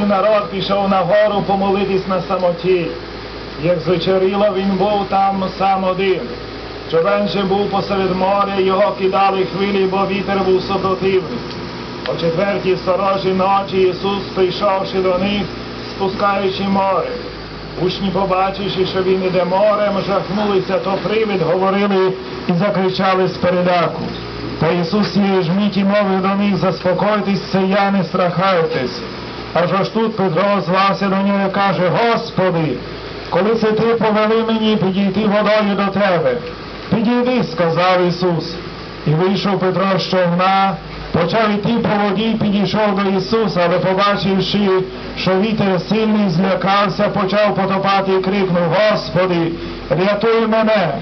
цілий народ пішов на гору помолитись на самоті. Як звечеріло, він був там сам один. Човен же був посеред моря, його кидали хвилі, бо вітер був супротивний. О четвертій сторожі ночі Ісус, прийшовши до них, спускаючи море. Учні, побачивши, що він іде морем, жахнулися, то привид говорили і закричали з переляку. Та Ісус цієї ж миті мовив до них, заспокойтесь, це я, не страхайтесь. Аж аж тут Петро звався до нього і каже, Господи, коли це ти повели мені підійти водою до тебе. Підійди, сказав Ісус. І вийшов Петро з човна, почав іти по воді, підійшов до Ісуса, але побачивши, що вітер сильний, злякався, почав потопати і крикнув, Господи, рятуй мене.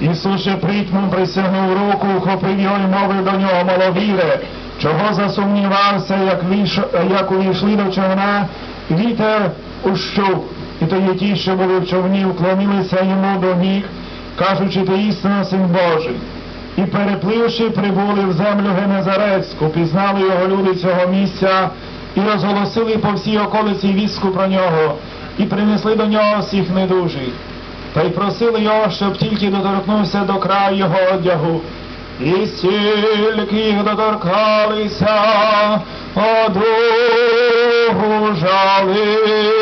Ісус же притьмом присягнув руку, ухопив його і мовив до нього, маловіре, чого засумнівався, як, війш... як увійшли до човна, вітер ущух. І тоді ті, що були в човні, вклонилися йому до ніг, кажучи, ти істинно син Божий. І перепливши, прибули в землю Генезарецьку, пізнали його люди цього місця і розголосили по всій околиці вістку про нього, і принесли до нього всіх недужих. Та й просили його, щоб тільки доторкнувся до краю його одягу. І стільки доторкалися, одужали.